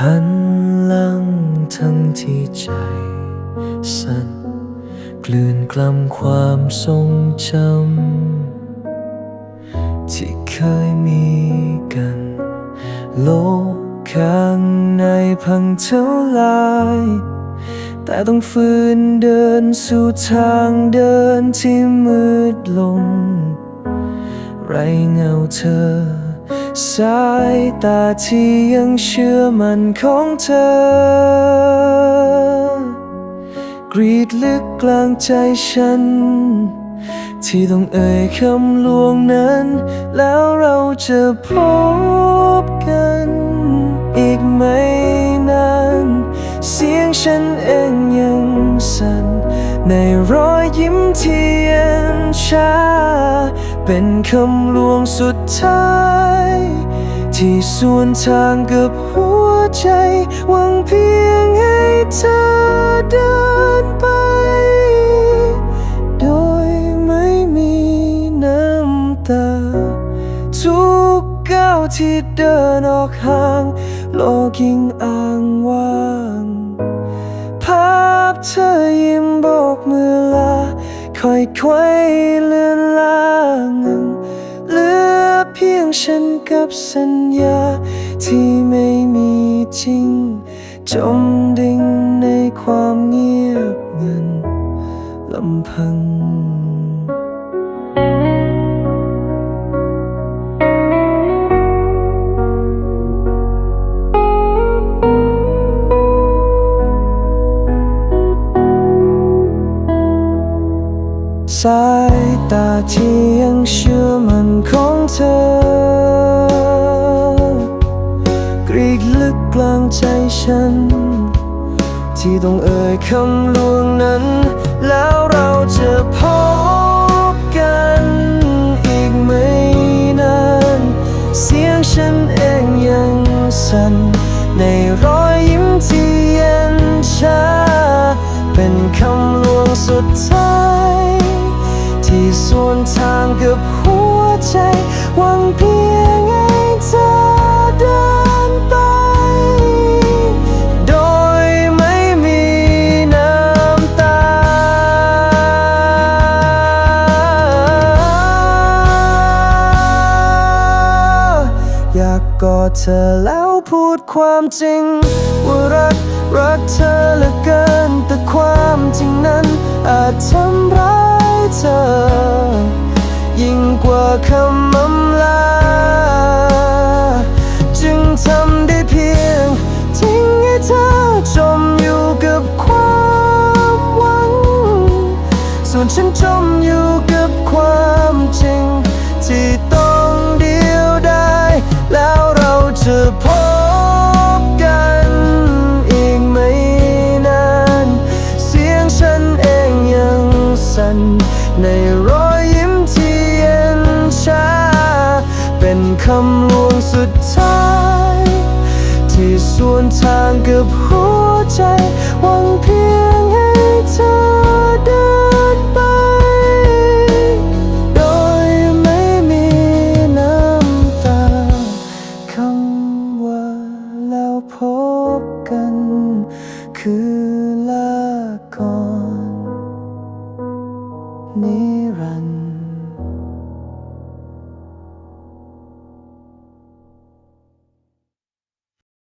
หันหลังทั้งที่ใจสั่นกลืนกล่ำความทรงจำที่เคยมีกัน โลกข้างในพังเท่าลาย แต่ต้องฝืนเดินสู่ทางเดินที่มืดลง ไรเงาเธอ สายตาที่ยังเชื่อมันของเธอ กรีดลึกกลางใจฉัน ที่ต้องเอ่ยคำลวงนั้น แล้วเราจะพบกัน อีกไม่นาน เสียงฉันเองยังสั่นในรอยยิ้มที่เย็นชา เป็นคำลวงสุดท้าย ที่ส่วนทางกับหัวใจหวังเพียงให้เธอเดินไป โดยไม่มีน้ำตา ทุกก้าวที่เดินออกห่างโลกยิ่งอ้างว่าง ภาพเธอยิ้มโบกมือลาค่อยๆเลือนลาง ยงฉันกับสัญญา ที่ไม่มีจริง จมดิ่งในความเงียบเงันลำพัง สายตาที่ยังเชื่อมันของเธอกรีดลึกกลางใจฉัน ที่ต้องเอ่ยคำลวงนั้น แล้วเราจะพบกัน กอดเธอแล้วพูดความจริง ว่ารักรักเธอเหลือเกิน แต่ความจริงนั้นอาจทำร้ายเธอ ยิ่งกว่าคำอำลา จึงทำได้เพียง ทิ้งให้เธอจมอยู่กับความหวัง ส่วนฉันจมอยู่กับความจริงที่ ในรอยยิ้มที่เย็นชา เป็นคำลวงสุดท้าย ที่ส่วนทางกับหัวใจ หวังเพียงให้เธอ ล